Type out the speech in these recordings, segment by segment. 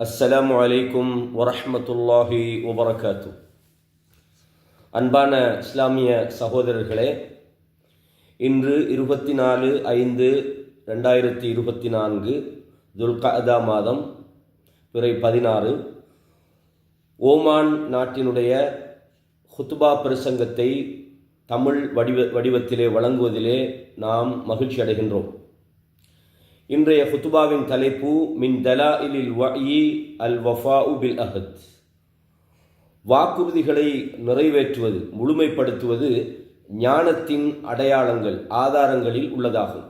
அஸ்ஸலாமு அலைக்கும் வரஹமத்துல்லாஹி வபரகாத்து அன்பான இஸ்லாமிய சகோதரர்களே இன்று இருபத்தி நாலு ஐந்து ரெண்டாயிரத்தி இருபத்தி நான்கு துல்கதா மாதம் பிறை பதினாறு ஓமான் நாட்டினுடைய ஹுத்துபா பிரசங்கத்தை தமிழ் வடிவ வடிவத்திலே வழங்குவதிலே நாம் மகிழ்ச்சி அடைகின்றோம் இன்றைய ஹுத்துபாவின் தலைப்பு மின் தலாஇலில் வஇ அல் வஃபாஉ பில் அஹத் வாக்குறுதிகளை நிறைவேற்றுவது முழுமைப்படுத்துவது ஞானத்தின் அடையாளங்கள் ஆதாரங்களில் உள்ளதாகும்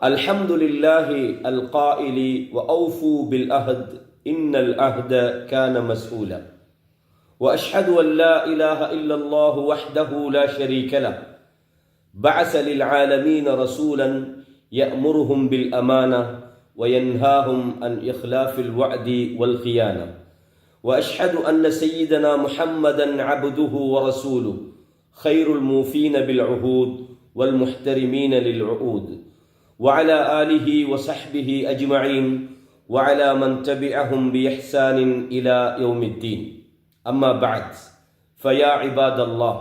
அல்ஹம்துலில்லாஹி அல் காயிலி வ அவுஃபு பில் அஹத் இன்னல் அஹ்த கான மஸ்ஊலா واشهد ان لا اله الا الله وحده لا شريك له بعث للعالمين رسولا يأمرهم بالأمانة وينهاهم عن إخلاف الوعد والخيانة. وأشهد أن سيدنا محمدا عبده ورسوله خير الموفين بالعهود والمحترمين للعهود وعلى آله وصحبه أجمعين وعلى من تبعهم بإحسان إلى يوم الدين. أما بعد فيا عباد الله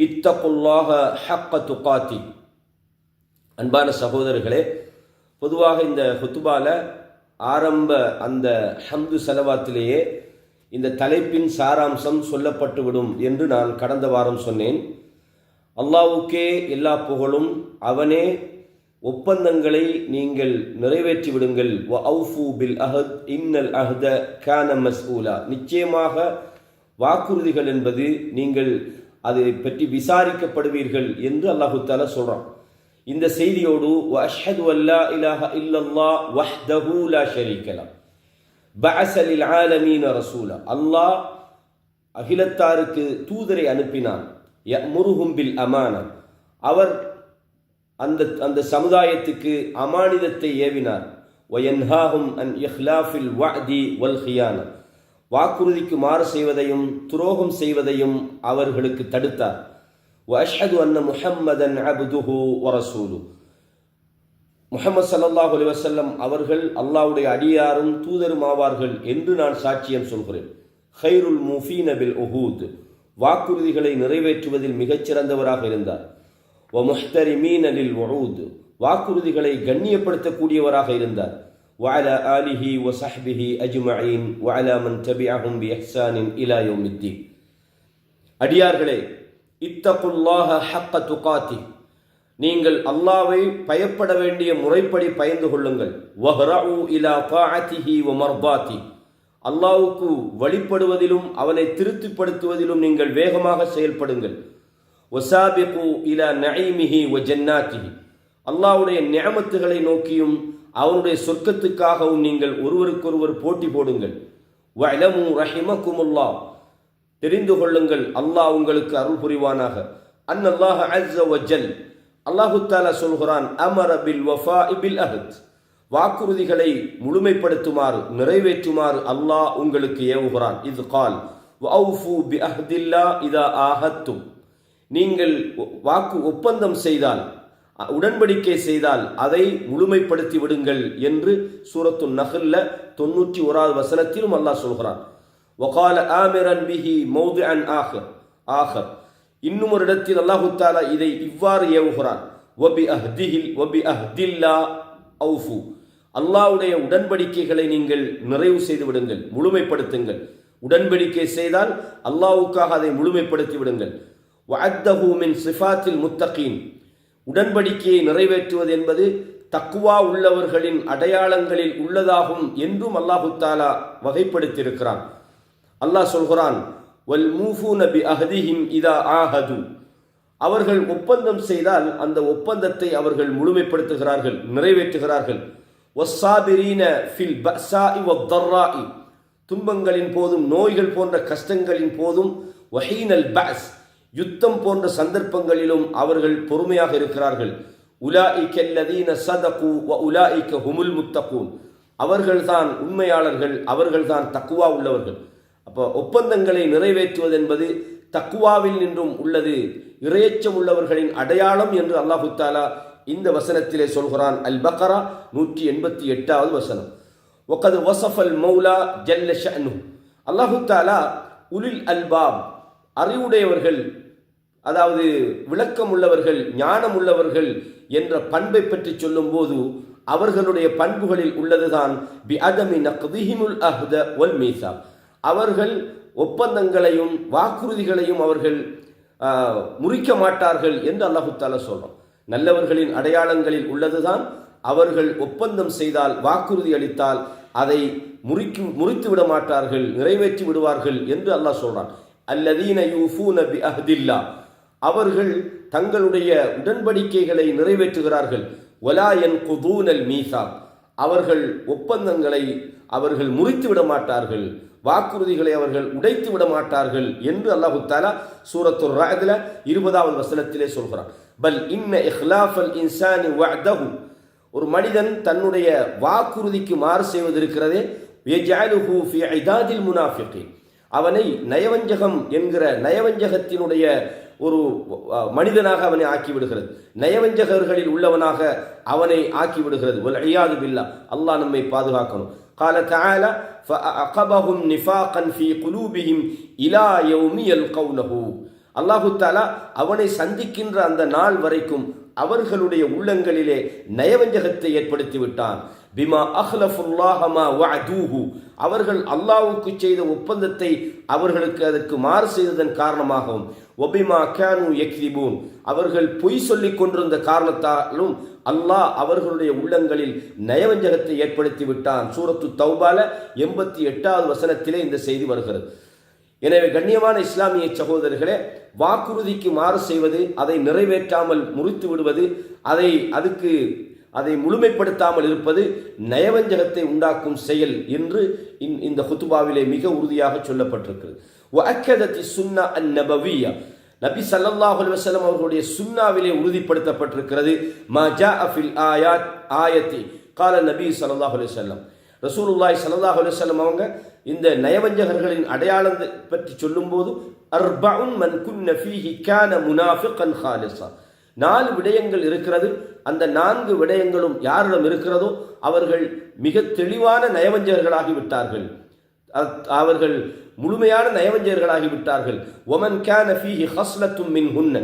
اتقوا الله حق تقاته. அன்பான சகோதரர்களே பொதுவாக இந்த ஹுத்துபால ஆரம்ப அந்த ஹம்து செலவாத்திலேயே இந்த தலைப்பின் சாராம்சம் சொல்லப்பட்டுவிடும் என்று நான் கடந்த வாரம் சொன்னேன். அல்லாவுக்கே எல்லா புகழும் அவனே ஒப்பந்தங்களை நீங்கள் நிறைவேற்றி விடுங்கள். வ பில் அஹத் இன்னல் அஹத கான மஸ்ஊலா. நிச்சயமாக வாக்குறுதிகள் என்பது நீங்கள் அதை பற்றி விசாரிக்கப்படுவீர்கள் என்று அல்லாஹு தாலா சொல்கிறான் இந்த செய்தியோடு அஷ்ஹது அல்லா இலாஹ இல்லல்லா வஹ்தஹு லா ஷரீக்கலா பஅசலில் ஆலமீன ரசூலா அல்லாஹ் அகிலத்தாருக்கு தூதரை அனுப்பினான். யமுருஹும் பில் அமானா அவர் அந்த அந்த சமுதாயத்துக்கு அமானிதத்தை ஏவினார். வயன்ஹாஹும் அன் இஹ்லாஃபில் வஅதி வல் ஹியானா வாக்குறுதிக்கு மாறு செய்வதையும் துரோகம் செய்வதையும் அவர்களுக்கு தடுத்தார். واشهد ان محمدا عبده ورسوله முஹம்மது சல்லல்லாஹு அலைஹி வஸல்லம் அவர்கள் அல்லாஹ்வுடைய அடியாரும் தூதரும் ஆவார்கள் என்று நான் சாட்சியம் சொல்கிறேன் ஹைருல் முஃபீன பில் உஹூத் வாக்குறுதிகளை நிறைவேற்றுவதில் மிகச்சிறந்தவராக இருந்தார் வ முஹ்தரிமீன லில் வஊத் வாக்குறுதிகளை கண்ணியப்படுத்தக்கூடியவராக இருந்தார் وعلى آله وصحبه أجمعين وعلى من تبعهم بإحسان إلى يوم الدين அடியார்களே இத்தகுல்லாக ஹக்க துகாத்தி. நீங்கள் அல்லாவை பயப்பட வேண்டிய முறைப்படி பயந்து கொள்ளுங்கள். வஹ்ரஉ இலா தாஅத்திஹி வ மர்தாத்தி. அல்லாவுக்கு வழிபடுவதிலும் அவனை திருப்திப்படுத்துவதிலும் நீங்கள் வேகமாக செயல்படுங்கள். வசாபிகு இலா நঈமிஹி வ ஜன்னாத்திஹி. அல்லாவுடைய நியமத்துகளை நோக்கியும் அவனுடைய சொர்க்கத்துக்காகவும் நீங்கள் ஒருவருக்கொருவர் போட்டி போடுங்கள். வலமு ரஹிமக்குமுல்லாஹ் தெரிந்து கொள்ளுங்கள். அல்லாஹ் உங்களுக்கு அருள் புரிவானாக. அன் அல்லாஹ் அஸ்ஸ வஜல். அல்லாஹு தாலா சொல்கிறான் அமர பில் வஃபா பில் அஹத். வாக்குறுதிகளை முழுமைப்படுத்துமாறு நிறைவேற்றுமாறு அல்லாஹ் உங்களுக்கு ஏவுகிறான். இது கால் வௌஃபு பி அஹ்தில்லா இதா ஆஹத்தும். நீங்கள் வாக்கு ஒப்பந்தம் செய்தால் உடன்படிக்கை செய்தால் அதை முழுமைப்படுத்தி விடுங்கள் என்று சூரத்து நகல்ல தொண்ணூற்றி ஓராவது வசனத்திலும் அல்லாஹ் சொல்கிறான். وقال آمرا به موضعا آخر آخر இன்னும் ஒரு இடத்தில் அல்லாஹு தாலா இதை இவ்வாறு ஏவுகிறான் வபி அஹ்திஹில் வபி அஹ்தில்லா அவுஃபு அல்லாஹ்வுடைய உடன்படிக்கைகளை நீங்கள் நிறைவு செய்து விடுங்கள் முழுமைப்படுத்துங்கள் உடன்படிக்கை செய்தால் அல்லாஹ்வுக்காக அதை முழுமைப்படுத்தி விடுங்கள் வஅத்தஹு மின் சிஃபாத்தில் முத்தகீன் உடன்படிக்கையை நிறைவேற்றுவது என்பது தக்குவா உள்ளவர்களின் அடையாளங்களில் உள்ளதாகும் என்றும் அல்லாஹு தாலா வகைப்படுத்தியிருக்கிறான் அல்லாஹ் சொல்கிறான் வல் நபி அஹதிஹிம் இதா ஆஹது. அவர்கள் ஒப்பந்தம் செய்தால் அந்த ஒப்பந்தத்தை அவர்கள் முழுமைப்படுத்துகிறார்கள் நிறைவேற்றுகிறார்கள். ஒஸ்ஸாபிரீன ஃபில் பஸாஇ வத்தர்ராஇ. துன்பங்களின் போதும் நோய்கள் போன்ற கஷ்டங்களின் போதும் வஹீனல் பாஸ். யுத்தம் போன்ற சந்தர்ப்பங்களிலும் அவர்கள் பொறுமையாக இருக்கிறார்கள். உலாஇக்க அல்லதீன சதகு வ உலாஇக்க ஹுமுல் முத்தகூன். அவர்கள்தான் உண்மையாளர்கள் அவர்கள்தான் தக்குவா உள்ளவர்கள். அப்போ ஒப்பந்தங்களை நிறைவேற்றுவது என்பது தக்குவாவில் நின்றும் உள்ளது. இறையச்சம் உள்ளவர்களின் அடையாளம் என்று அல்லாஹு தாலா இந்த வசனத்திலே சொல்கிறான். அல் பக்ரா நூற்றி எண்பத்தி எட்டாவது வசனம். ஒக்கது வசஃபல் மௌலா ஜல்ல ஷனு அல்லாஹு தாலா உலில் அல்பாப் அறிவுடையவர்கள் அதாவது விளக்கம் உள்ளவர்கள் ஞானம் உள்ளவர்கள் என்ற பண்பை பற்றி சொல்லும்போது அவர்களுடைய பண்புகளில் உள்ளதுதான். பி அதமி நக்திஹிமுல் அஹ்த ஒல் மீசா அவர்கள் ஒப்பந்தங்களையும் வாக்குறுதிகளையும் அவர்கள் முறிக்க மாட்டார்கள் என்று அல்லாஹுத்தால தாலா சொல்றோம் நல்லவர்களின் அடையாளங்களில் உள்ளதுதான். அவர்கள் ஒப்பந்தம் செய்தால் வாக்குறுதி அளித்தால் அதை முறிக்கு முறித்து விட மாட்டார்கள் நிறைவேற்றி விடுவார்கள் என்று அல்லாஹ் சொல்றான். அல்லதீன யூஃபூன பி அஹ்தில்லா அவர்கள் தங்களுடைய உடன்படிக்கைகளை நிறைவேற்றுகிறார்கள். ஒலா என் குதூனல் மீசா அவர்கள் ஒப்பந்தங்களை அவர்கள் முறித்து விட மாட்டார்கள். வாக்குறுதிகளை அவர்கள் உடைத்து விட மாட்டார்கள் என்று அல்லாஹு தாலா சூரத்துர் ராயதுல இருபதாவது வசனத்திலே சொல்கிறான். பல் இன்ன இஹ்லாஃபல் இன்சானி வஅதஹு. ஒரு மனிதன் தன்னுடைய வாக்குறுதிக்கு மாறு செய்வதற்கிறதே இருக்கிறதே ஃபி இதாதில் முனாஃபிகீன். அவனை நயவஞ்சகம் என்கிற நயவஞ்சகத்தினுடைய ஒரு மனிதனாக அவனை ஆக்கி விடுகிறது நயவஞ்சகர்களில் உள்ளவனாக அவனை ஆக்கி விடுகிறது ஐயாது பில்லா அல்லாஹ் நம்மை பாதுகாக்கணும். قال تعالى فأعقبهم نفاقا في قلوبهم إلى يوم يلقونه அல்லாஹு தாலா அவனை சந்திக்கின்ற அந்த நாள் வரைக்கும் அவர்களுடைய உள்ளங்களிலே நயவஞ்சகத்தை ஏற்படுத்தி விட்டான் பிமா அஹ்லஃபுல்லாஹமா வஅதூஹு. அவர்கள் அல்லாஹ்வுக்கு செய்த ஒப்பந்தத்தை அவர்களுக்கு அதற்கு மாறு செய்ததன் காரணமாகவும் ஒபிமா கேனு யக்ரிபூன் அவர்கள் பொய் சொல்லிக் கொண்டிருந்த காரணத்தாலும் அல்லாஹ் அவர்களுடைய உள்ளங்களில் நயவஞ்சகத்தை ஏற்படுத்தி விட்டான் சூரத்து தௌபால எண்பத்தி எட்டாவது வசனத்திலே இந்த செய்தி வருகிறது. எனவே கண்ணியமான இஸ்லாமிய சகோதரர்களே வாக்குறுதிக்கு மாறு செய்வது அதை நிறைவேற்றாமல் முறித்து விடுவது அதை அதுக்கு அதை முழுமைப்படுத்தாமல் இருப்பது நயவஞ்சகத்தை உண்டாக்கும் செயல் என்று இந்த ஹுத்துபாவிலே மிக உறுதியாக சொல்லப்பட்டிருக்கிறது. வஅக்கதத்தி சுன்னா அன் நபவியா நபி ஸல்லல்லாஹு அலைஹி அவர்களுடைய சுன்னாவிலே உறுதிப்படுத்தப்பட்டிருக்கிறது. மஜா அஃபில் ஆயாத் ஆயத்தி. கால நபி சல்லாஹ் அலுவலம் ரசூலுல்லாய் ரசூலுல்லாஹி அலுவலம் அவங்க இந்த நயவஞ்சகர்களின் அடையாளத்தை பற்றி சொல்லும்போது அர்பவுன் மன் குன்ன ஃபீஹி கான முனாஃபிகன் ஹாலிஸா. நாலு விடயங்கள் இருக்கிறது. அந்த நான்கு விடயங்களும் யாரிடம் இருக்கிறதோ அவர்கள் மிக தெளிவான நயவஞ்சகர்களாகி விட்டார்கள். அவர்கள் முழுமையான நயவஞ்சகர்களாகி விட்டார்கள். ஒமன் கேன ஃபீஹி ஹஸ்லத்தும் மின் ஹுன்ன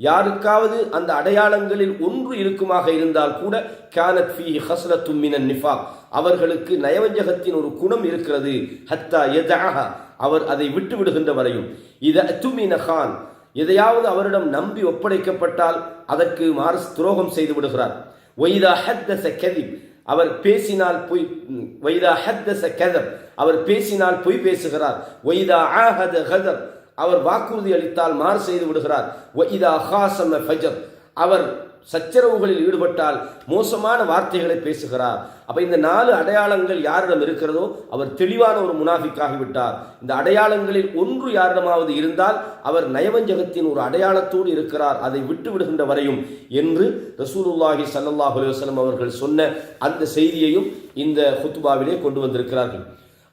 யாருக்காவது அந்த அடையாளங்களில் ஒன்று இருக்குமாக இருந்தால் கூட கானத் ஃபீஹி ஹஸ்லத்தும் மினன் நிஃபாக். அவர்களுக்கு நயவஞ்சகத்தின் ஒரு குணம் இருக்கிறது. ஹத்தா யதஅஹ. அவர் அதை விட்டு விடுகின்ற வரையும். இத துமின கான் எதையாவது அவரிடம் நம்பி ஒப்படைக்கப்பட்டால் அதற்கு மாறு துரோகம் செய்து விடுகிறார். ஒய்தா ஹத்தச கதிப். அவர் பேசினால் பொய் வைதா ஹத்தச கதப். அவர் பேசினால் பொய் பேசுகிறார். ஒய்தா ஆஹத கதர் அவர் வாக்குறுதி அளித்தால் மாறு செய்து விடுகிறார். இதா ஹாசம ஃபஜர். அவர் சச்சரவுகளில் ஈடுபட்டால் மோசமான வார்த்தைகளை பேசுகிறார். அப்போ இந்த நாலு அடையாளங்கள் யாரிடம் இருக்கிறதோ அவர் தெளிவான ஒரு முனாஃபிக்காகிவிட்டார் இந்த அடையாளங்களில் ஒன்று யாரிடமாவது இருந்தால் அவர் நயவஞ்சகத்தின் ஒரு அடையாளத்தோடு இருக்கிறார். அதை விட்டு விடுகின்ற வரையும் என்று ரசூலுல்லாஹி ஸல்லல்லாஹு அலுவலம் அவர்கள் சொன்ன அந்த செய்தியையும் இந்த ஹுத்துபாவிலே கொண்டு வந்திருக்கிறார்கள்.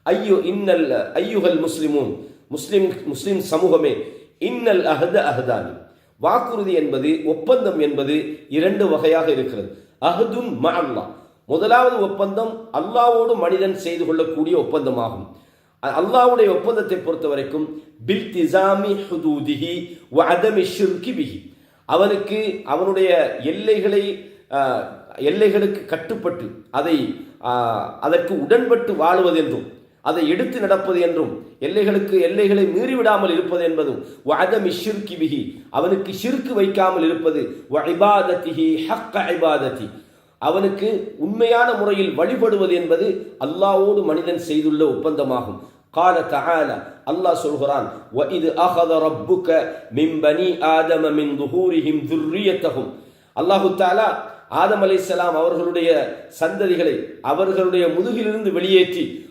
ஐயோ இன்னல் ஐயுகல் முஸ்லிமூன். முஸ்லிம் முஸ்லிம் சமூகமே. இன்னல் அஹத அஹதானி. வாக்குறுதி என்பது ஒப்பந்தம் என்பது இரண்டு வகையாக இருக்கிறது. அஹதுன் அல்லா முதலாவது ஒப்பந்தம் அல்லாவோடு மனிதன் செய்து கொள்ளக்கூடிய ஒப்பந்தமாகும். அல்லாவுடைய ஒப்பந்தத்தை பொறுத்த வரைக்கும் பில் திசாமி ஹுதூதிஹி வதமி அதமி ஷிர்கி பிஹி. அவனுக்கு அவனுடைய எல்லைகளை எல்லைகளுக்கு கட்டுப்பட்டு அதை அதற்கு உடன்பட்டு வாழ்வதென்றும் அதை எடுத்து நடப்பது என்றும் எல்லைகளுக்கு எல்லைகளை மீறிவிடாமல் இருப்பது என்பதும் வஅதமி ஷிர்கி பிஹி அவனுக்கு ஷிர்கு வைக்காமல் இருப்பது வ இபாதத்திஹி ஹக்க இபாதத்தி அவனுக்கு உண்மையான முறையில் வழிபடுவது என்பது அல்லாஹ்வோடு மனிதன் செய்துள்ள ஒப்பந்தமாகும் قال تعالى அல்லாஹ் சொல்கிறான் وَإِذْ أَخَذَ رَبُّكَ مِنْ بَنِي آدَمَ مِنْ ظُهُورِهِمْ ذُرِّيَّتَهُمْ அல்லாஹு தாலா ஆதம் அலை சலாம் அவர்களுடைய சந்ததிகளை அவர்களுடைய முதுகிலிருந்து வெளியேற்றி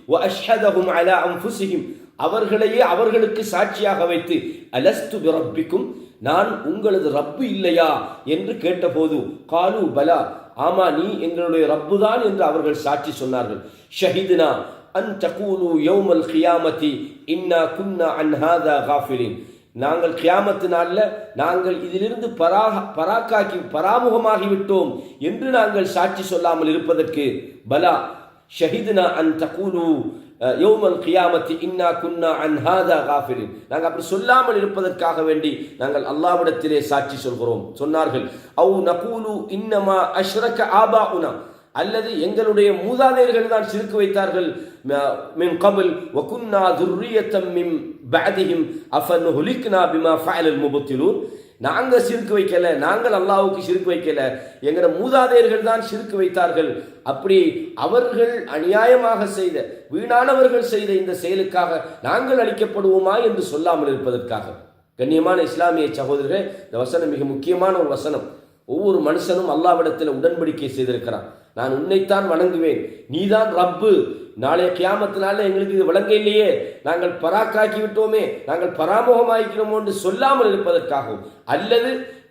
அவர்களையே அவர்களுக்கு சாட்சியாக வைத்து அலஸ்து ரப்பிக்கும் நான் உங்களது ரப்பு இல்லையா? என்று கேட்டபோது காலு பலா ஆமா நீ எங்களுடைய ரப்பு தான் என்று அவர்கள் சாட்சி சொன்னார்கள். ஷஹிதுனா அன் தகூலு யௌமல் கியாமதி இன்னா குன்னா அன் ஹாதா காஃபிலின் நாங்கள் கியாமத்து நாளில் நாங்கள் இதிலிருந்து பராக பராக்காக்கி பராமுகமாகி விட்டோம் என்று நாங்கள் சாட்சி சொல்லாமல் இருப்பதற்கு பலா. ஷஹிதுனா அன் தகூலு யோமல் கியாமத்து இன்னா குன்னா அன் ஹாதா காஃபிரின். நாங்கள் அப்படி சொல்லாமல் இருப்பதற்காக வேண்டி நாங்கள் அல்லாவிடத்திலே சாட்சி சொல்கிறோம். சொன்னார்கள் அவு நகூலு இன்னமா அஷ்ரக ஆபா உனா அல்லது எங்களுடைய மூதாதையர்கள் தான் சிறுக்கு வைத்தார்கள். من கபில் வகுன்னா துர்ரியத்தம் من بعدهم. أفنهلكنا بما பிமா المبطلون. நாங்கள் சிறுக்கு வைக்கல நாங்கள் அல்லாவுக்கு சிறுக்கு வைக்கல. எங்கட மூதாதையர்கள் தான் சிறுக்கு வைத்தார்கள். அப்படி அவர்கள் அநியாயமாக செய்த வீணானவர்கள் செய்த இந்த செயலுக்காக நாங்கள் அளிக்கப்படுவோமா என்று சொல்லாமல் இருப்பதற்காக. கண்ணியமான இஸ்லாமிய சகோதரர்கள் இந்த வசனம் மிக முக்கியமான ஒரு வசனம். ஒவ்வொரு மனுஷனும் அல்லாவிடத்தில் உடன்படிக்கை செய்திருக்கிறான். நான் உன்னைத்தான் வணங்குவேன். நீதான் ரப்பு. நாளைய கியாமத்தினால எங்களுக்கு இது விளங்க இல்லையே. நாங்கள் பராக்காக்கி விட்டோமே நாங்கள் பராமுகமாக்கிறோமோ என்று சொல்லாமல் இருப்பதற்காகவும். அல்லது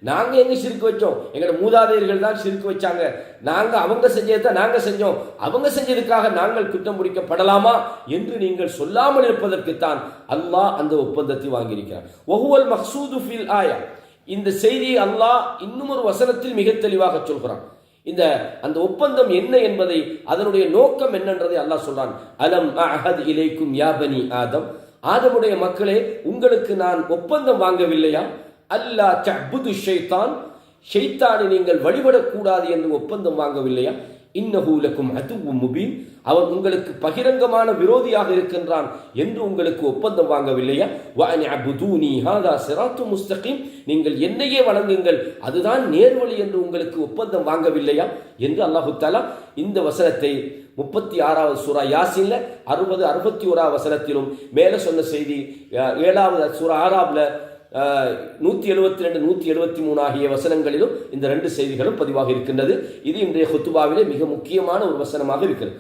நாங்கள் எங்கே சிரிக்க வச்சோம்? எங்களோட மூதாதையர்கள் தான் சிரிக்க வச்சாங்க. நாங்கள் அவங்க செஞ்சதை நாங்கள் செஞ்சோம். அவங்க செஞ்சதுக்காக நாங்கள் குற்றம் முடிக்கப்படலாமா என்று நீங்கள் சொல்லாமல் இருப்பதற்குத்தான் அல்லாஹ் அந்த ஒப்பந்தத்தை வாங்கியிருக்கிறார். ஒவ்வொரு மக்சூது ஃபில் ஆயா. இந்த செய்தியை அல்லாஹ் இன்னும் ஒரு வசனத்தில் மிக தெளிவாக சொல்கிறான். இந்த அந்த ஒப்பந்தம் என்ன என்பதை அதனுடைய நோக்கம் என்னன்றதை அல்லாஹ் சொல்றான். அலம் அஹத் இலைக்கும் யாபனி ஆதம். ஆதமுடைய மக்களே உங்களுக்கு நான் ஒப்பந்தம் வாங்கவில்லையா? அல்லா தஅபுது ஷைத்தான் ஷைத்தானை நீங்கள் வழிபடக்கூடாது என்று ஒப்பந்தம் வாங்கவில்லையா? இன்னஹூலக்கும் அதுவும் முபீன். அவன் உங்களுக்கு பகிரங்கமான விரோதியாக இருக்கின்றான் என்று உங்களுக்கு ஒப்பந்தம் வாங்கவில்லையா? வானி அபுதூனி ஹாதா சிராத்து முஸ்தகிம். நீங்கள் என்னையே வணங்குங்கள் அதுதான் நேர்வழி என்று உங்களுக்கு ஒப்பந்தம் வாங்கவில்லையா? என்று அல்லாஹு தாலா இந்த வசனத்தை முப்பத்தி ஆறாவது சூரா யாசின்ல அறுபது அறுபத்தி ஓராவது வசனத்திலும் மேலே சொன்ன செய்தி ஏழாவது சூரா ஆறாவில் நூற்றி எழுபத்தி ரெண்டு நூற்றி எழுபத்தி மூணு ஆகிய வசனங்களிலும் இந்த ரெண்டு செய்திகளும் பதிவாக இருக்கின்றது. இது இன்றைய ஹொத்துபாவிலே மிக முக்கியமான ஒரு வசனமாக இருக்கிறது.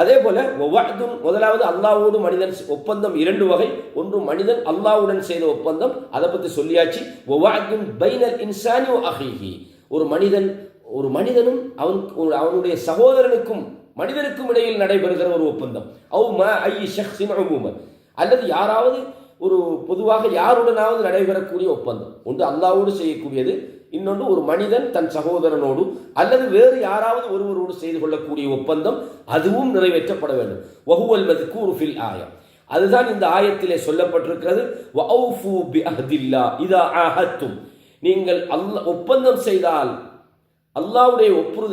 அதே போல ஒவ்வாதும் முதலாவது அல்லாவோடு மனிதன் ஒப்பந்தம் இரண்டு வகை. ஒன்று மனிதன் அல்லாவுடன் செய்த ஒப்பந்தம் அதை பற்றி சொல்லியாச்சு. ஒவ்வாதும் பைனல் இன்சானியோ அஹிஹி ஒரு மனிதன் ஒரு மனிதனும் அவன் அவனுடைய சகோதரனுக்கும் மனிதனுக்கும் இடையில் நடைபெறுகிற ஒரு ஒப்பந்தம். அவு ம ஐ ஷஹ்ஸின் அல்லது யாராவது ஒரு பொதுவாக யாருடனாவது நடைபெறக்கூடிய ஒப்பந்தம். ஒன்று அல்லாவோடு செய்யக்கூடியது இன்னொன்று ஒரு மனிதன் தன் சகோதரனோடு அல்லது வேறு யாராவது ஒருவரோடு செய்து கொள்ளக்கூடிய ஒப்பந்தம் அதுவும் நிறைவேற்றப்பட வேண்டும். வகுவல் மது கூறுஃபில் ஆயம். அதுதான் இந்த ஆயத்திலே சொல்லப்பட்டிருக்கிறது. இதா ஆஹத்தும். நீங்கள் அல்ல ஒப்பந்தம் செய்தால் அல்லாவுடைய ஒப்புறு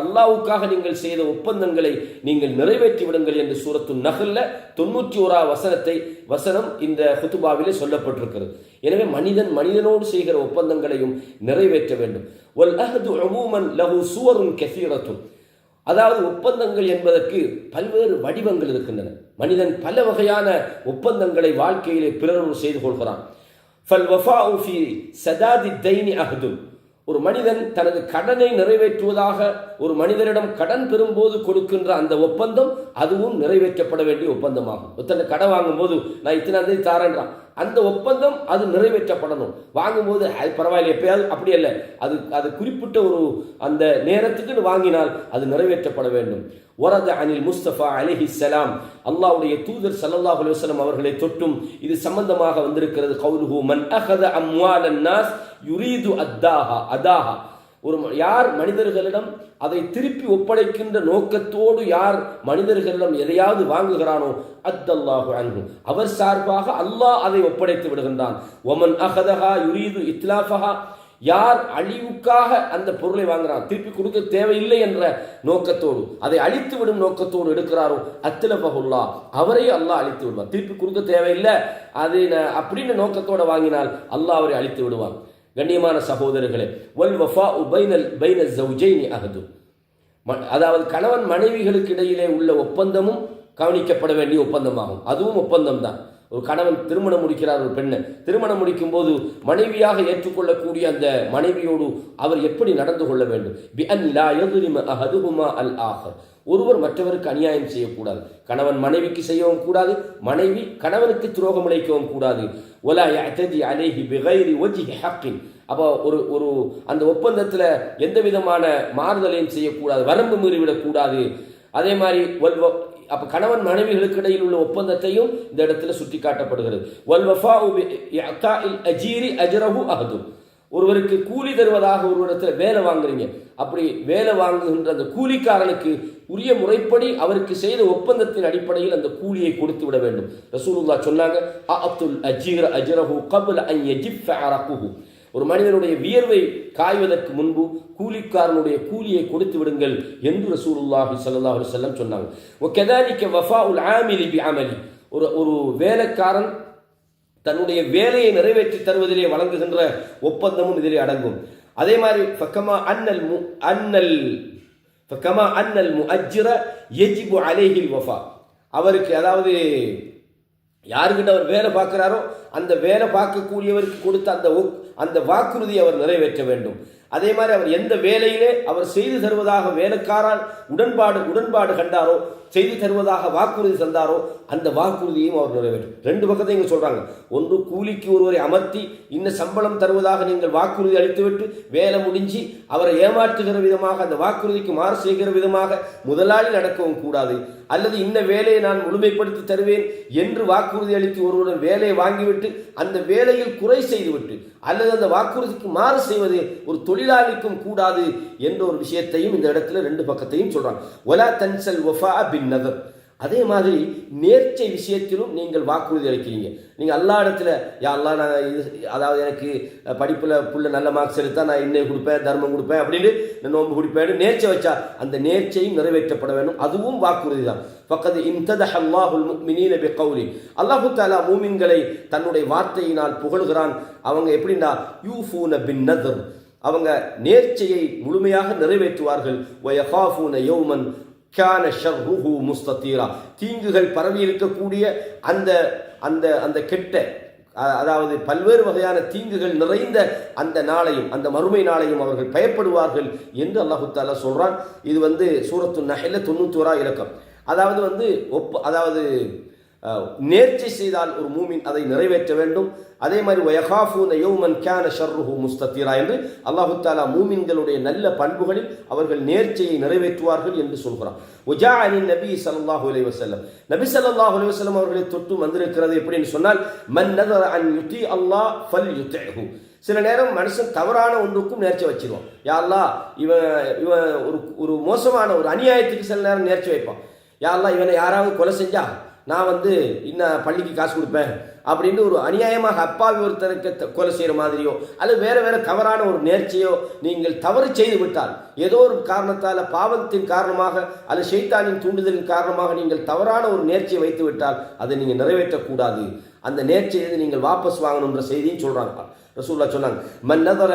அல்லாவுக்காக நீங்கள் செய்த ஒப்பந்தங்களை நீங்கள் நிறைவேற்றி விடுங்கள் என்று சூரத்து நகல்ல தொண்ணூற்றி ஓரா வசனத்தை வசனம் இந்த ஹுத்துபாவிலே சொல்லப்பட்டிருக்கிறது. எனவே மனிதன் மனிதனோடு செய்கிற ஒப்பந்தங்களையும் நிறைவேற்ற வேண்டும். ஒல் அஹது அமூமன் லஹு சுவரும் கெசீரத்தும் அதாவது ஒப்பந்தங்கள் என்பதற்கு பல்வேறு வடிவங்கள் இருக்கின்றன. மனிதன் பல வகையான ஒப்பந்தங்களை வாழ்க்கையிலே பிறரோடு செய்து கொள்கிறான். ஃபல் வஃபா சதாதி தைனி அஹதும் ஒரு மனிதன் தனது கடனை நிறைவேற்றுவதாக ஒரு மனிதனிடம் கடன் பெறும்போது கொடுக்கின்ற அந்த ஒப்பந்தம் அதுவும் நிறைவேற்றப்பட வேண்டிய ஒப்பந்தமாகும். ஒருத்தனை கடன் வாங்கும்போது நான் இத்தனை தேதி தாரேன்றான். அந்த ஒப்பந்தம் அது நிறைவேற்றப்படணும். வாங்கும்போது அது பரவாயில்ல எப்பயாவது அப்படி அல்ல. அது அது குறிப்பிட்ட ஒரு அந்த நேரத்துக்குன்னு வாங்கினால் அது நிறைவேற்றப்பட வேண்டும். ஒரத அனில் முஸ்தபா அலிஹி சலாம் அல்லாவுடைய தூதர் சல்லாஹ் அலுவலம் அவர்களை தொட்டும் இது சம்பந்தமாக வந்திருக்கிறது. கவுலுஹு மன் அஹத அம்வாலன் நாஸ் யுரீது அத்தாஹா அதாஹா. ஒரு யார் மனிதர்களிடம் அதை திருப்பி ஒப்படைக்கின்ற நோக்கத்தோடு யார் மனிதர்களிடம் எதையாவது வாங்குகிறானோ அத்தல்லாஹு அன்பு அவர் சார்பாக அல்லாஹ் அதை ஒப்படைத்து விடுகின்றான். ஒமன் அகதஹா யுரீது இத்லாஃபஹா. யார் அழிவுக்காக அந்த பொருளை வாங்குறான் திருப்பி கொடுக்க தேவையில்லை என்ற நோக்கத்தோடு அதை அழித்து விடும் நோக்கத்தோடு எடுக்கிறாரோ அத்திலபகுல்லா அவரையும் அல்லாஹ் அழித்து விடுவார் திருப்பி கொடுக்க தேவையில்லை அது அப்படின்னு நோக்கத்தோடு வாங்கினால் அல்லாஹ் அவரை அழித்து விடுவான். கண்ணியமான சகோதரர்களே ஒல் வஃபா உபைனல் பைன ஜவுஜைனி அகது. அதாவது கணவன் மனைவிகளுக்கு இடையிலே உள்ள ஒப்பந்தமும் கவனிக்கப்பட வேண்டிய ஒப்பந்தமாகும். அதுவும் ஒப்பந்தம் தான் ஒரு கணவன் திருமணம் முடிக்கிறார் ஒரு பெண்ணை திருமணம் முடிக்கும் போது மனைவியாக ஏற்றுக்கொள்ளக்கூடிய அந்த மனைவியோடு அவர் எப்படி நடந்து கொள்ள வேண்டும்? பி அன் லா யதுரிம அல் ஆஹர். ஒருவர் மற்றவருக்கு அநியாயம் செய்யக்கூடாது. கணவன் மனைவிக்கு செய்யவும் கூடாது. மனைவி கணவனுக்கு துரோகம் இழைக்கவும் கூடாது. ஒலா யஅததி அலேஹி பிகைரி ஒஜிஹி ஹக்கின் அப்போ ஒரு ஒரு அந்த ஒப்பந்தத்தில் எந்த விதமான மாறுதலையும் செய்யக்கூடாது வரம்பு மீறிவிடக்கூடாது. அதே மாதிரி அப்போ கணவன் மனைவிகளுக்கு இடையில் உள்ள ஒப்பந்தத்தையும் இந்த இடத்துல சுட்டி காட்டப்படுகிறது வல் அஜீரி அஜரஹு அஹது ஒருவருக்கு கூலி தருவதாக ஒருவரிடத்துல வேலை வாங்குறீங்க. அப்படி வேலை வாங்குகின்ற அந்த கூலிக்காரனுக்கு உரிய முறைப்படி அவருக்கு செய்த ஒப்பந்தத்தின் அடிப்படையில் அந்த கூலியை கொடுத்து விட வேண்டும். ரசூலுல்லா சொன்னாங்க அப்துல் அஜீர அஜரஹு கபுல் ஐ யஜிஃப அரகுஹு ஒரு மனிதனுடைய வியர்வை காய்வதற்கு முன்பு கூலிக்காரனுடைய கூலியை கொடுத்து விடுங்கள் என்று ரசூலுல்லாஹி சல்லா அலைஹி வஸல்லம் சொன்னாங்க. ஆமிலி ஒரு ஒரு வேலைக்காரன் தன்னுடைய வேலையை நிறைவேற்றி தருவதிலே வழங்குகின்ற ஒப்பந்தமும் இதிலே அடங்கும். அதே மாதிரி பக்கமா அன்னல் மு அன்னல் பக்கமா அன்னல் முஅஜ்ஜிர எஜிபு அலைஹில் வஃபா. அவருக்கு அதாவது யாருக்கிட்ட அவர் வேலை பார்க்குறாரோ அந்த வேலை பார்க்கக்கூடியவருக்கு கொடுத்த அந்த அந்த வாக்குறுதியை அவர் நிறைவேற்ற வேண்டும். அதே மாதிரி அவர் எந்த வேலையிலே அவர் செய்து தருவதாக வேலைக்காரால் உடன்பாடு உடன்பாடு கண்டாரோ செய்து தருவதாக வாக்குறுதி தந்தாரோ அந்த வாக்குறுதியையும் அவர் நிறைவேற்றும் ரெண்டு பக்கத்தையும் இங்கே சொல்கிறாங்க ஒன்று கூலிக்கு ஒருவரை அமர்த்தி இன்ன சம்பளம் தருவதாக நீங்கள் வாக்குறுதி அளித்துவிட்டு வேலை முடிஞ்சு அவரை ஏமாற்றுகிற விதமாக அந்த வாக்குறுதிக்கு மாறு செய்கிற விதமாக முதலாளி நடக்கவும் கூடாது. அல்லது இந்த வேலையை நான் முழுமைப்படுத்தி தருவேன் என்று வாக்குறுதி அளித்து ஒருவருடன் வேலையை வாங்கிவிட்டு அந்த வேலையில் குறை செய்துவிட்டு அல்லது அந்த வாக்குறுதிக்கு மாறு செய்வது ஒரு தொழிலாளிக்கும் கூடாது என்ற ஒரு விஷயத்தையும் இந்த இடத்துல ரெண்டு பக்கத்தையும் சொல்கிறாங்க ஒலா தன்சல் வஃபா பின் நதர். அதே மாதிரி நேர்ச்சை விஷயத்திலும் நீங்கள் வாக்குறுதி அளிக்கிறீங்க. நீங்கள் எல்லா இடத்துல யா அல்லா நான் இது அதாவது எனக்கு படிப்பில் புள்ள நல்ல மார்க்ஸ் எடுத்தால் நான் இன்னும் கொடுப்பேன் தர்மம் கொடுப்பேன் அப்படின்னு நோன்பு கொடுப்பேன் நேர்ச்சை வச்சா அந்த நேர்ச்சையும் நிறைவேற்றப்பட வேண்டும். அதுவும் வாக்குறுதி தான். பக்கத்து இம்ததஹ் அல்லாஹுல் மினீன பி கௌலி அல்லாஹு தாலா மூமின்களை தன்னுடைய வார்த்தையினால் புகழ்கிறான். அவங்க எப்படின்னா யூஃபூன பின் நதர். அவங்க நேர்ச்சையை முழுமையாக நிறைவேற்றுவார்கள். வயஹாஃபூன யௌமன். கான ஷர்ஹு முஸ்தீரா தீங்குகள் பரவி இருக்கக்கூடிய அந்த அந்த அந்த கெட்ட அதாவது பல்வேறு வகையான தீங்குகள் நிறைந்த அந்த நாளையும் அந்த மறுமை நாளையும் அவர்கள் பயப்படுவார்கள் என்று அல்லாஹு தாலா இது வந்து சூரத்து நகையில் தொண்ணூற்றி ஓரா இலக்கம். அதாவது வந்து ஒப்பு அதாவது நேர்ச்சி செய்தால் ஒரு மூமின் அதை நிறைவேற்ற வேண்டும். அதே மாதிரி வயகாஃபூன யௌமன் கேன ஷர்ருஹு முஸ்தத்தீரா என்று அல்லாஹு தாலா மூமின்களுடைய நல்ல பண்புகளில் அவர்கள் நேர்ச்சியை நிறைவேற்றுவார்கள் என்று சொல்கிறான். உஜாஅனின் நபி சல்லாஹு அலைஹி வஸல்லம். நபி சல்லாஹு அலைஹி வஸல்லம் அவர்களை தொட்டு வந்திருக்கிறது எப்படின்னு சொன்னால் மன் நதர அன் யுதி அல்லாஹ் ஃபல் சில நேரம் மனுஷன் தவறான ஒன்றுக்கும் நேர்ச்சி வச்சிருவான். யா அல்லாஹ் இவன் இவன் ஒரு ஒரு மோசமான ஒரு அநியாயத்துக்கு சில நேரம் நேர்ச்சி வைப்பான். யா இவனை யாராவது கொலை செஞ்சா நான் வந்து இன்னும் பள்ளிக்கு காசு கொடுப்பேன் அப்படின்னு ஒரு அநியாயமாக அப்பாவி ஒருத்தருக்கு கொலை செய்கிற மாதிரியோ அல்லது வேறு வேறு தவறான ஒரு நேர்ச்சியோ நீங்கள் தவறு செய்து விட்டால் ஏதோ ஒரு காரணத்தால் பாவத்தின் காரணமாக அல்லது ஷைத்தானின் தூண்டுதலின் காரணமாக நீங்கள் தவறான ஒரு நேர்ச்சியை வைத்து விட்டால் அதை நீங்கள் நிறைவேற்றக்கூடாது. அந்த நேர்ச்சியை நீங்கள் வாபஸ் வாங்கணுன்ற செய்தியும் சொல்கிறாங்க ரசூல்லா சொன்னாங்க மன் நதர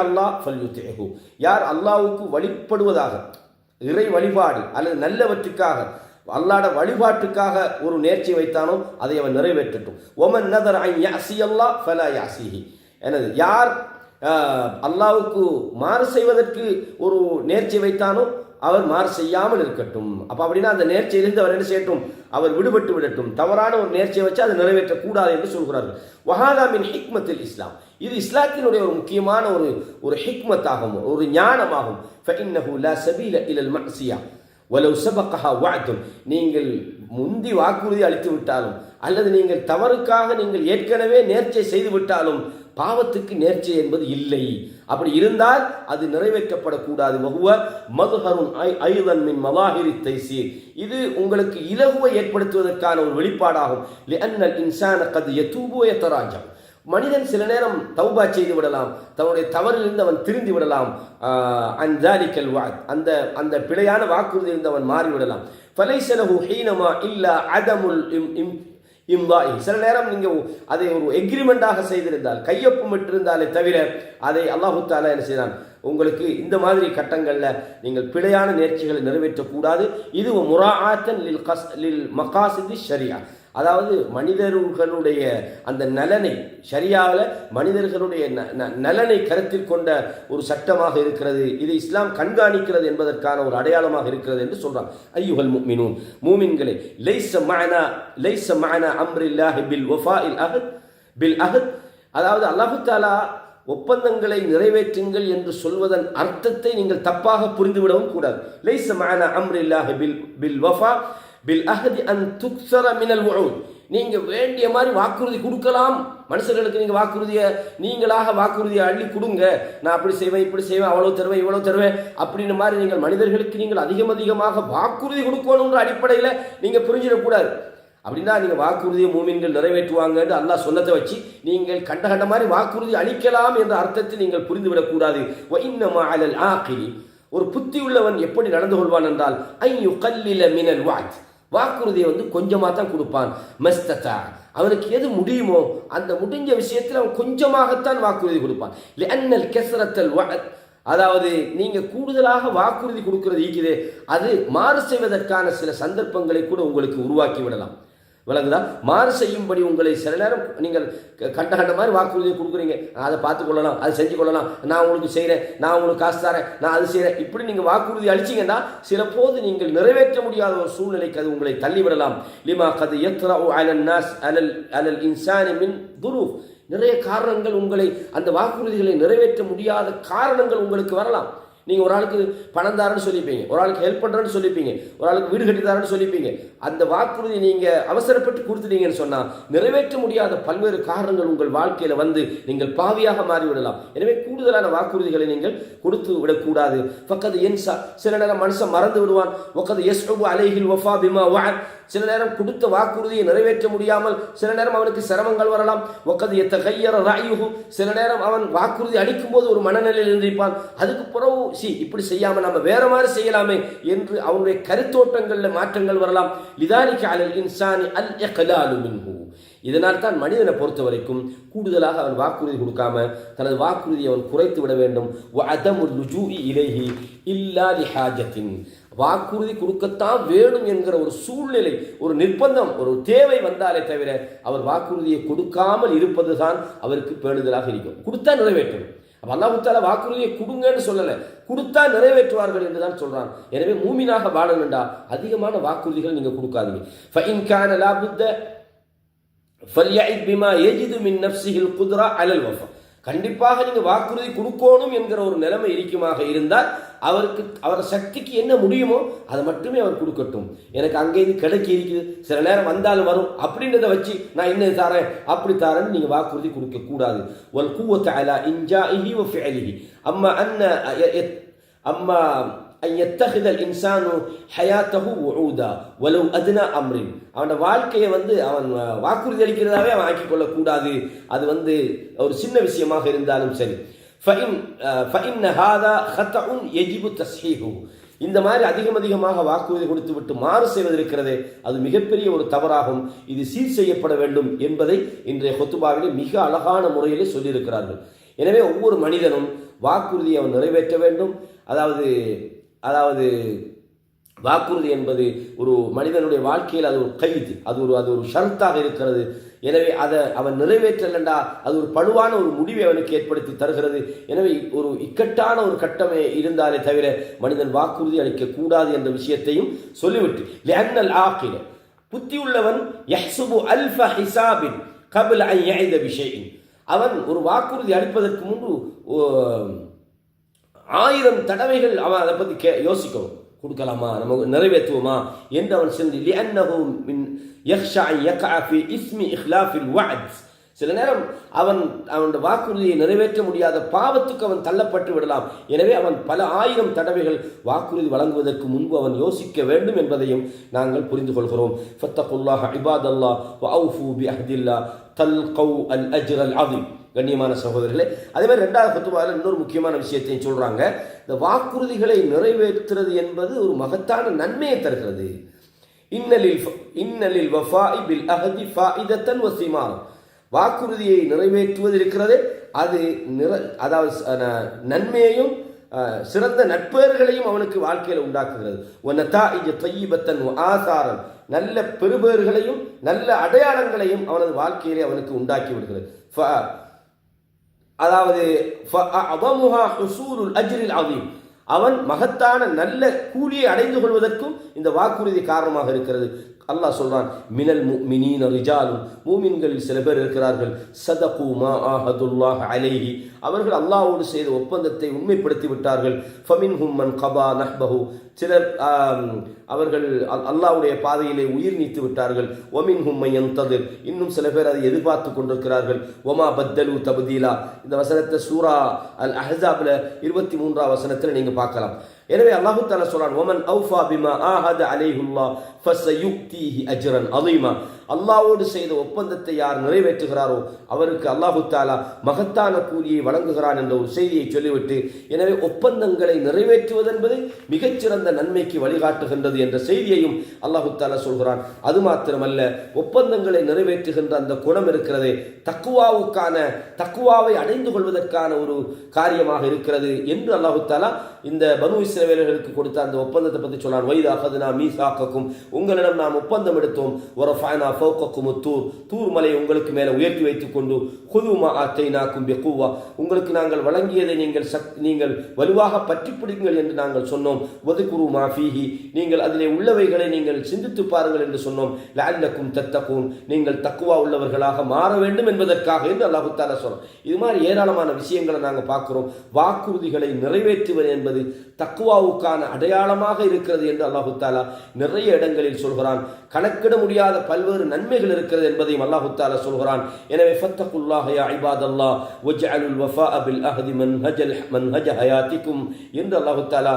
அல்லாஹ் ஃபல் யுத்திஹு யார் அல்லாவுக்கு வழிபடுவதாக இறை வழிபாடு அல்லது நல்லவற்றுக்காக அல்லாட வழிபாட்டுக்காக ஒரு நேர்ச்சி வைத்தானோ அதை அவன் நிறைவேற்றட்டும். ஒமன் நதர் ஐ யாசி அல்லா ஃபலா யாசிஹி எனது யார் அல்லாவுக்கு மாறு செய்வதற்கு ஒரு நேர்ச்சி வைத்தானோ அவர் மாறு செய்யாமல் இருக்கட்டும். அப்போ அப்படின்னா அந்த நேர்ச்சியிலிருந்து அவர் என்ன செய்யட்டும்? அவர் விடுபட்டு விடட்டும். தவறான ஒரு நேர்ச்சியை வச்சு அதை நிறைவேற்றக்கூடாது என்று சொல்கிறார்கள். வஹாதாமின் ஹிக்மத்தில் இஸ்லாம். இது இஸ்லாத்தினுடைய ஒரு முக்கியமான ஒரு ஒரு ஹிக்மத்தாகும் ஒரு ஞானமாகும். ஃபஇன்னஹு லா சபீல இலல் மசியா ஒலவு சபக்கஹா வாத்தும் நீங்கள் முந்தி வாக்குறுதி அளித்து விட்டாலும் அல்லது நீங்கள் தவறுக்காக நீங்கள் ஏற்கனவே நேர்ச்சை செய்து விட்டாலும் பாவத்துக்கு நேர்ச்சை என்பது இல்லை. அப்படி இருந்தால் அது நிறைவேற்றப்படக்கூடாது. வகுவ மதுஹருன் ஐதன் மின் மலாஹிரி தைசீர். இது உங்களுக்கு இலகுவை ஏற்படுத்துவதற்கான ஒரு வெளிப்பாடாகும். இன்சான கது எத்தூபோ எத்தராஜம் மனிதன் சில நேரம் தௌபா செய்து விடலாம். தன்னுடைய தவறிலிருந்து அவன் திருந்தி விடலாம். அன்சாலிக்கல் வா அந்த அந்த பிழையான வாக்குறுதியிலிருந்து அவன் மாறிவிடலாம் ஃபலைசலஹு ஹீனமா இல்லா அதமுல் இம் இம் இம்பாய் சில நேரம் நீங்கள் அதை ஒரு எக்ரிமெண்டாக செய்திருந்தால் கையொப்பமிட்டிருந்தாலே தவிர அதை அல்லாஹுத்தாலா என்ன செய்தான்? உங்களுக்கு இந்த மாதிரி கட்டங்களில் நீங்கள் பிழையான நேர்ச்சிகளை நிறைவேற்றக்கூடாது. இது முராத்தன் லில் கஸ் லில் மகாசிதி ஷரியா அதாவது மனிதர்களுடைய அந்த நலனை சரியாக மனிதர்களுடைய ந- ந- நலனை கருத்தில் கொண்ட ஒரு சட்டமாக இருக்கிறது. இது இஸ்லாம் கண்காணிக்கிறது என்பதற்கான ஒரு அடையாளமாக இருக்கிறது என்று சொல்றான். ஐயுகல் மீனூன் மூமின்களே லைச மானா லைச மானா அம்ரில்லாஹி பில் வஃபாஇல் அஹத் பில் அஹத். அதாவது அல்லாஹு தாலா ஒப்பந்தங்களை நிறைவேற்றுங்கள் என்று சொல்வதன் அர்த்தத்தை நீங்கள் தப்பாக புரிந்துவிடவும் கூடாது. லைச மானா அம்ரில்லாஹி பில் பில் வஃபா பில் அஹதி அன் துக்சர மினல் உஊத் நீங்க வேண்டிய மாதிரி வாக்குறுதி கொடுக்கலாம். மனுஷர்களுக்கு நீங்க வாக்குறுதியை நீங்களாக வாக்குறுதியை அள்ளி கொடுங்க. நான் அப்படி செய்வேன் இப்படி செய்வேன் அவ்வளவு தருவேன் இவ்வளவு தருவேன் அப்படின்னு மாதிரி நீங்கள் மனிதர்களுக்கு நீங்கள் அதிகம் அதிகமாக வாக்குறுதி கொடுக்கணுன்ற அடிப்படையில் நீங்க புரிஞ்சிடக்கூடாது அப்படின்னா நீங்கள் வாக்குறுதியை மூமின்கள் நிறைவேற்றுவாங்கன்னு அல்லாஹ் சொன்னதை வச்சு நீங்கள் கண்ட கண்ட மாதிரி வாக்குறுதி அளிக்கலாம் என்ற அர்த்தத்தில் நீங்கள் புரிந்துவிடக்கூடாது இன்னமா ஒரு புத்தி உள்ளவன் எப்படி நடந்து கொள்வான் என்றால் ஐயோ கல்லில மினல் வாத் வாக்குறுதியை வந்து கொஞ்சமாக தான் கொடுப்பான். மஸ்ததா. அவனுக்கு எது முடியுமோ அந்த முடிஞ்ச விஷயத்தில் அவன் கொஞ்சமாகத்தான் வாக்குறுதி கொடுப்பான். லென்னல் கெசரத்தல் அதாவது நீங்க கூடுதலாக வாக்குறுதி கொடுக்கிறது இருக்குது அது மாறு செய்வதற்கான சில சந்தர்ப்பங்களை கூட உங்களுக்கு உருவாக்கி விடலாம். விளங்குதா? மாறு செய்யும்படி உங்களை சில நேரம் நீங்கள் க- கண்ட கண்ட மாதிரி வாக்குறுதியை கொடுக்குறீங்க. அதை பார்த்துக்கொள்ளலாம் அதை செஞ்சு கொள்ளலாம். நான் உங்களுக்கு செய்கிறேன் நான் உங்களுக்கு காசு தரேன் நான் அது செய்கிறேன் இப்படி நீங்கள் வாக்குறுதி அளிச்சீங்கன்னா சில போது நீங்கள் நிறைவேற்ற முடியாத ஒரு சூழ்நிலைக்கு அது உங்களை தள்ளிவிடலாம். லிமா கது எத்ரா அலல் நாஸ் அலல் அலல் இன்சானி மின் துரு நிறைய காரணங்கள் உங்களை அந்த வாக்குறுதிகளை நிறைவேற்ற முடியாத காரணங்கள் உங்களுக்கு வரலாம். நீங்கள் ஒரு ஆளுக்கு பணம் தாரன்னு சொல்லிப்பீங்க. ஒரு ஆளுக்கு ஹெல்ப் பண்ணுறேன்னு சொல்லிப்பீங்க. ஒரு ஆளுக்கு வீடு கட்டி தரேன்னு சொல்லிப்பீங்க. அந்த வாக்குறுதி நீங்கள் அவசரப்பட்டு கொடுத்துட்டீங்கன்னு சொன்னால் நிறைவேற்ற முடியாத பல்வேறு காரணங்கள் உங்கள் வாழ்க்கையில் வந்து நீங்கள் பாவியாக மாறிவிடலாம். எனவே கூடுதலான வாக்குறுதிகளை நீங்கள் கொடுத்து விடக்கூடாது. பக்கத்து என்சா சில நேரம் மனுஷன் மறந்து விடுவான். ஒக்கது எஸ் அலைஹில் ஒஃபா பிமா வான் சில நேரம் கொடுத்த வாக்குறுதியை நிறைவேற்ற முடியாமல் சில நேரம் அவனுக்கு சிரமங்கள் வரலாம். ஒக்கது எத்த கையற ராயுகு சில நேரம் அவன் வாக்குறுதி அளிக்கும் போது ஒரு மனநிலையில் இருந்திருப்பான். அதுக்கு பிறகு சி இப்படி செய்யாம நம்ம வேற மாதிரி செய்யலாமே என்று அவனுடைய கருத்தோட்டங்களில் மாற்றங்கள் வரலாம். லிதானிக்கு அலல் இன்சானி அல் இக்லாலு மின்ஹு. இதனால் தான் மனிதனை பொறுத்த வரைக்கும் கூடுதலாக அவன் வாக்குறுதி கொடுக்காம தனது வாக்குறுதியை அவன் குறைத்து விட வேண்டும். அதமுல் லுஜூஇ இலைஹி இல்லா லிஹாஜத்தின். வாக்குறுதி கொடுக்கத்தான் வேணும் என்கிற ஒரு சூழ்நிலை ஒரு நிர்பந்தம் ஒரு தேவை வந்தாலே தவிர அவர் வாக்குறுதியை கொடுக்காமல் இருப்பதுதான் அவருக்கு பேணுதலாக இருக்கும். கொடுத்தா நிறைவேற்றணும் அப்போ அல்லாஹுத்தால வாக்குறுதியை கொடுங்கன்னு சொல்லலை. கொடுத்தா நிறைவேற்றுவார்கள் என்று தான் சொல்கிறான் எனவே மூமினாக வாழணுண்டா அதிகமான வாக்குறுதிகள் நீங்கள் கொடுக்காதீங்க. ஃபைன் கான லாபுத்த ஃபல்யா பிமா ஏஜிது மின் நப்சிஹில் குதிரா அலல் வஃபா. கண்டிப்பாக நீங்க வாக்குறுதி கொடுக்கணும் என்கிற ஒரு நிலைமை இருக்குமாக இருந்தால் அவருக்கு அவர் சக்திக்கு என்ன முடியுமோ அதை மட்டுமே அவர் கொடுக்கட்டும். எனக்கு அங்கேருந்து கிடைக்க இருக்குது சில நேரம் வந்தாலும் வரும் அப்படின்றத வச்சு நான் என்ன தரேன் அப்படி தரேன்னு நீங்க வாக்குறுதி கொடுக்க கூடாது ஒல் கூவத்த அலா இன்ஜாஇஹி வ ஃபிஅலிஹி. அம்மா அன்ன அம்மா أن يتخذ الإنسان حياته وعودا ولو أدنى أمر அவனோட வாழ்க்கையை வந்து அவன் வாக்குறுதி அளிக்கிறதாவே அவன் ஆக்கிக் கொள்ளக்கூடாது அது வந்து ஒரு சின்ன விஷயமாக இருந்தாலும் சரி فإن فإن هذا خطأ يجب تصحيحه இந்த மாதிரி அதிகம் அதிகமாக வாக்குறுதி கொடுத்து விட்டு மாறு செய்வது இருக்கிறதே அது மிகப்பெரிய ஒரு தவறாகும் இது சீர் செய்யப்பட வேண்டும் என்பதை இன்றைய கொத்துபாவிலே மிக அழகான முறையிலே சொல்லியிருக்கிறார்கள் எனவே ஒவ்வொரு மனிதனும் வாக்குறுதியை அவன் நிறைவேற்ற வேண்டும் அதாவது அதாவது வாக்குறுதி என்பது ஒரு மனிதனுடைய வாழ்க்கையில் அது ஒரு கைது அது ஒரு அது ஒரு ஷரத்தாக இருக்கிறது. எனவே அதை அவன் நிறைவேற்றலண்டா அது ஒரு பழுவான ஒரு முடிவை அவனுக்கு ஏற்படுத்தி தருகிறது. எனவே ஒரு இக்கட்டான ஒரு கட்டமே இருந்தாலே தவிர மனிதன் வாக்குறுதி அளிக்கக்கூடாது என்ற விஷயத்தையும் சொல்லிவிட்டு லிஅன்னல் ஆகில புத்தி உள்ளவன் யஹ்சுபு அல்ஃப ஹிசாபின் கபில் அன் யஇத அவன் ஒரு வாக்குறுதி அளிப்பதற்கு முன்பு ஓ, ஆயிரம் தடவைகள் அவன் அதை பற்றி கே யோசிக்கணும் கொடுக்கலாமா? நம்ம நிறைவேற்றுவோமா? என்று அவன் சென்று லிஅன்னஹு மின் யக்ஷா அன் இஸ்மி இஹ்லாஃபில் வாட்ஸ் சில நேரம் அவன் அவனுடைய வாக்குறுதியை நிறைவேற்ற முடியாத பாவத்துக்கு அவன் தள்ளப்பட்டு விடலாம். எனவே அவன் பல ஆயிரம் தடவைகள் வாக்குறுதி வழங்குவதற்கு முன்பு அவன் யோசிக்க வேண்டும் என்பதையும் நாங்கள் புரிந்து கொள்கிறோம். ஃபத்தகுல்லாஹ் இபாதல்லா வ அவுஃபு பி அஹ்தில்லா கௌ அல் அஜ்ர் அல் அஸீம். கண்ணியமான சகோதரர்களே. அதே மாதிரி ரெண்டாவது குத்துபாவில் இன்னொரு முக்கியமான விஷயத்தையும் சொல்கிறாங்க இந்த வாக்குறுதிகளை நிறைவேற்றுறது என்பது ஒரு மகத்தான நன்மையை தருகிறது. இன்னலில் ஃப- இன்னலில் வஃபாஇ பில் அஹதி ஃபாயிதத்தன் வசிமான். வாக்குறுதியை நிறைவேற்றுவது இருக்கிறதே. அது நிற அதாவது நன்மையையும் சிறந்த நட்பேறுகளையும் அவனுக்கு வாழ்க்கையில் உண்டாக்குகிறது. ஒன்னதாஇஜ தொய்யிபத்தன் ஆசாரன். நல்ல பெருபேறுகளையும் நல்ல அடையாளங்களையும் அவனது வாழ்க்கையிலே அவனுக்கு உண்டாக்கி விடுகிறது. ஃப- அதாவது அஜ்ரில் அதீம் அவன் மகத்தான நல்ல கூலியை அடைந்து கொள்வதற்கும் இந்த வாக்குறுதி காரணமாக இருக்கிறது. அல்லாஹ் சொல்றான் மினல் முஃமினீன ரிஜாலும். மூமின்களில் சில பேர் இருக்கிறார்கள். சதகு மா ஆஹதுல்லாஹ் அலைஹி. அவர்கள் அல்லாஹோடு செய்த ஒப்பந்தத்தை உண்மைப்படுத்தி விட்டார்கள் ஃபமின்ஹும் மன் கபா நஹ்பஹு. சிலர் அவர்கள் அல்- அல்லாஹ்வுடைய பாதையிலே உயிர் நீத்து விட்டார்கள். ஒமின் ஹும்மையன் ததிர் இன்னும் சில பேர் அதை எதிர்பார்த்து கொண்டிருக்கிறார்கள். ஒமா பத்தலு தபதீலா. இந்த வசனத்தை சூரா அல் அஹாபில் இருபத்தி மூன்றாம் வசனத்தில் நீங்கள் பார்க்கலாம். எனவே அல்லாஹு தாலா சொல்றான் ஒமன் அவுஃபா பிமா ஆஹத அலைஹுல்லா ஃபஸயுக்தீஹி அஜ்ரன் அலீமா. அல்லாவோடு செய்த ஒப்பந்தத்தை யார் நிறைவேற்றுகிறாரோ அவருக்கு அல்லாஹு தாலா மகத்தான கூலியை வழங்குகிறான் என்ற ஒரு செய்தியை சொல்லிவிட்டு எனவே ஒப்பந்தங்களை நிறைவேற்றுவது என்பது மிகச்சிறந்த நன்மைக்கு வழிகாட்டுகின்றது என்ற செய்தியையும் அல்லாஹு தாலா சொல்கிறான். அது மாத்திரமல்ல ஒப்பந்தங்களை நிறைவேற்றுகின்ற அந்த குணம் இருக்கிறதே தக்குவாவுக்கான தக்குவாவை அடைந்து கொள்வதற்கான ஒரு காரியமாக இருக்கிறது என்று அல்லாஹு தாலா இந்த பனு இஸ்ரவேலர்களுக்கு கொடுத்த அந்த ஒப்பந்தத்தை பற்றி சொன்னான். வைதா அகதுனா மீசாக்கக்கும். உங்களிடம் நாம் ஒப்பந்தம் எடுத்தோம். ஒரு ஃபைனா ஃபோக்கக்கும் தூர். தூர் மலையை உங்களுக்கு மேலே உயர்த்தி வைத்துக் கொண்டு குதுமா ஆத்தை நாக்கும் பெக்குவா உங்களுக்கு நாங்கள் வழங்கியதை நீங்கள் சக் நீங்கள் வலுவாக பற்றி பிடிங்கள் என்று நாங்கள் சொன்னோம். ஒதுக்குரு மாஃபீஹி நீங்கள் அதிலே உள்ளவைகளை நீங்கள் சிந்தித்து பாருங்கள் என்று சொன்னோம். லால்லக்கும் தத்தக்கும் நீங்கள் தக்குவா உள்ளவர்களாக மாற வேண்டும் என்பதற்காக என்று அல்லாஹு தாலா இது மாதிரி ஏராளமான விஷயங்களை நாங்கள் பார்க்குறோம். வாக்குறுதிகளை நிறைவேற்றுவது என்பது இருக்கிறது தக்குவாவுக்கான அடையாளமாக இருக்கிறது என்று அல்லாஹு தாலா நிறைய இடங்களில் சொல்கிறான். கணக்கிட முடியாத பல்வேறு நன்மைகள் இருக்கிறது என்பதையும் அல்லாஹு தாலா சொல்கிறான். எனவே ஃபத்தகுல்லாஹ் யா இபாதல்லாஹ் வஜ்அலுல் வஃபா அபில் அஹதி மன்ஹஜல் மன்ஹஜ ஹயாத்திக்கும் என்று அல்லாஹு தாலா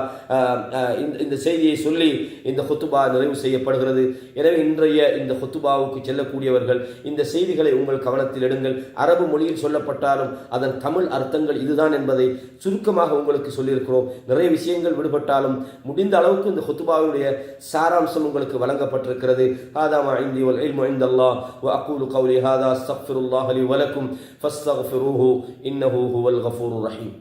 இந்த- இந்த செய்தியை சொல்லி இந்த ஹுத்துபா நிறைவு செய்யப்படுகிறது. எனவே இன்றைய இந்த ஹுத்துபாவுக்கு செல்லக்கூடியவர்கள் இந்த செய்திகளை உங்கள் கவனத்தில் எடுங்கள். அரபு மொழியில் சொல்லப்பட்டாலும் அதன் தமிழ் அர்த்தங்கள் இதுதான் என்பதை சுருக்கமாக உங்களுக்கு சொல்லியிருக்கிறோம். நிறைய விஷயங்கள் விடுபட்டாலும் முடிந்த அளவுக்கு இந்த ஹுத்துபாவுடைய சாராம்சம் உங்களுக்கு வழங்கப்பட்டிருக்கிறது هذا ما عندي والعلم عند الله وأقول قولي هذا استغفر الله لي ولكم فاستغفروه إنه هو الغفور الرحيم